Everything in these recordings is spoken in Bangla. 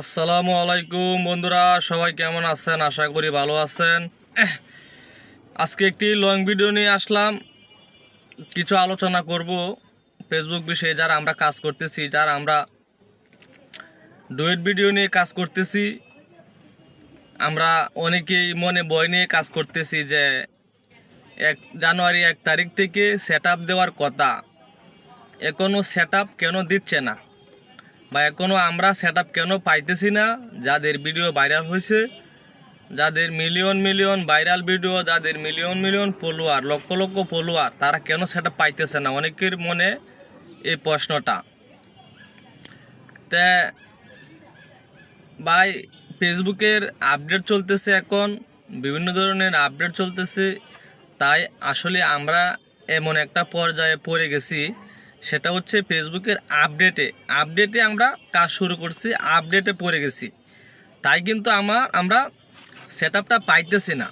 আসসালামু আলাইকুম বন্ধুরা, সবাই কেমন আছেন? আশা করি ভালো আছেন। আজকে একটি লং ভিডিও নিয়ে আসলাম। কিছু আলোচনা করব। ফেসবুক বিষয়ে যারা আমরা কাজ করতেছি, যারা আমরা ডুয়েট ভিডিও নিয়ে কাজ করতেছি। আমরা অনেকেই মনে বয় নিয়ে কাজ করতেছি যে এক জানুয়ারি এক তারিখ থেকে সেট দেওয়ার কথা। এখনও সেট কেন দিচ্ছে না? বা এখনও আমরা সেট কেন পাইতেছি না? যাদের ভিডিও ভাইরাল হয়েছে, যাদের মিলিয়ন মিলিয়ন ভাইরাল ভিডিও যাদের million million follower lakh lakh follower তারা কেন সেটা পাইতেছে না? অনেকের মনে এই প্রশ্নটা। তে, ভাই, ফেসবুকের আপডেট চলতেছে এখন, বিভিন্ন ধরনের আপডেট চলতেছে, তাই আসলে আমরা এমন একটা পর্যায়ে পড়ে গেছি সেটা হচ্ছে ফেসবুকের আপডেটে। আপডেটে আমরা কাজ শুরু করছি, আপডেটে পড়ে গেছি। তাই কিন্তু আমার, আমরা সেট আপটা পাইতেছি না।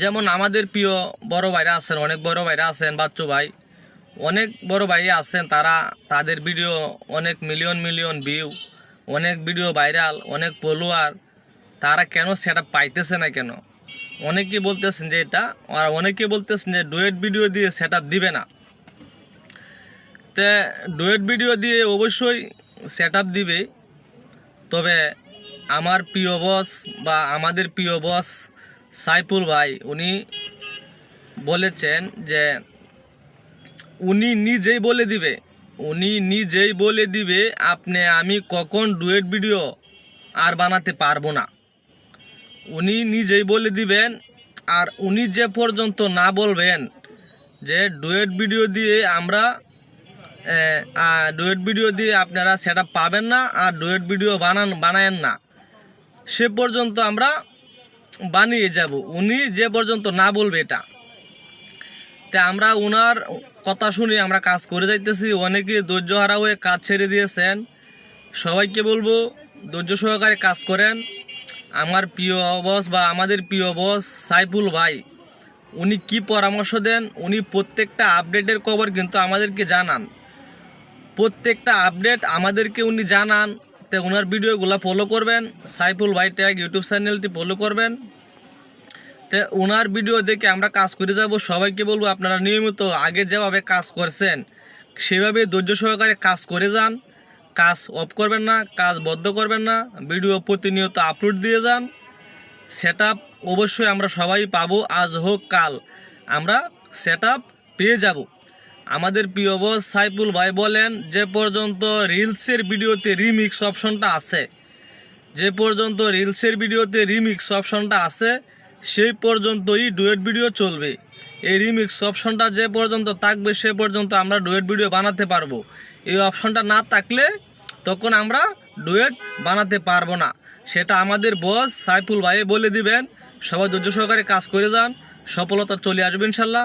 যেমন আমাদের প্রিয় বড় ভাইরা আছেন, অনেক বড় ভাইরা আছেন, বাচ্চু ভাই। অনেক বড় ভাই আছেন, তারা তাদের ভিডিও অনেক মিলিয়ন মিলিয়ন ভিউ অনেক ভিডিও ভাইরাল অনেক ফলোয়ার তারা কেন সেটা পাইতেছে না কেন? অনেকে বলতেছেন যে এটা, আর অনেকে বলতেছেন যে ডুয়েট ভিডিও দিয়ে সেট দিবে না। তে ডুয়েট ভিডিও দিয়ে অবশ্যই সেট দিবে। তবে আমার প্রিয় বস বা আমাদের প্রিয় বস সাইফুল ভাই, উনি বলেছেন যে, উনি নিজেই বলে দিবে। উনি নিজেই বলে দিবে, আপনি, আমি কখন ডুয়েট ভিডিও আর বানাতে পারব না। উনি নিজেই বলে দিবেন, আর উনি যে পর্যন্ত না বলবেন যে ডুয়েট ভিডিও দিয়ে আমরা ডুয়েট ভিডিও দিয়ে আপনারা সেটা পাবেন না আর ডুয়েট ভিডিও বানান, বানায়েন না। সে পর্যন্ত আমরা বানিয়ে যাব। উনি যে পর্যন্ত না বলবে এটা। তা আমরা ওনার কথা শুনে আমরা কাজ করে যাইতেছি। অনেকে ধৈর্য হারা হয়ে কাজ ছেড়ে দিয়েছেন। সবাইকে বলব, ধৈর্য সহকারে কাজ করেন। আমার প্রিয় বস বা আমাদের প্রিয় বস সাইফুল ভাই, উনি কি পরামর্শ দেন? উনি প্রত্যেকটা আপডেটের খবর কিন্তু আমাদেরকে জানান। প্রত্যেকটা আপডেট আমাদেরকে উনি জানান। তো ওনার ভিডিওগুলো ফলো করবেন। সাইফুল ভাই ট্যাগ ইউটিউব চ্যানেলটি ফলো করবেন। তো ওনার ভিডিও দেখে আমরা কাজ করে যাব। সবাইকে বলব আপনারা নিয়মিত আগে যেভাবে কাজ করছেন, সেভাবে ধৈর্য সহকারে কাজ করে যান। কাজ অফ করবেন না, কাজ বদ্ধ করবেন না। ভিডিও প্রতিনিয়ত আপলোড দিয়ে যান। সেট অবশ্যই আমরা সবাই পাবো। আজ হোক কাল আমরা সেট পেয়ে যাব। আমাদের প্রিয় বস সাইফুল ভাই বলেন, যে পর্যন্ত রিলসের ভিডিওতে রিমিক্স অপশনটা আছে, যে পর্যন্ত রিলসের ভিডিওতে রিমিক্স অপশনটা আছে, সেই পর্যন্তই ডুয়েট ভিডিও চলবে। এই রিমিক্স অপশনটা যে পর্যন্ত থাকবে, সে পর্যন্ত আমরা ডুয়েট ভিডিও বানাতে পারব। এই অপশনটা না থাকলে তখন আমরা ডুয়েট বানাতে পারব না। সেটা আমাদের বস সাইফুল ভাই বলে দিবেন। সবাই ধৈর্য সহকারে কাজ করে যান। সফলতা চলে আসবে ইনশাল্লাহ।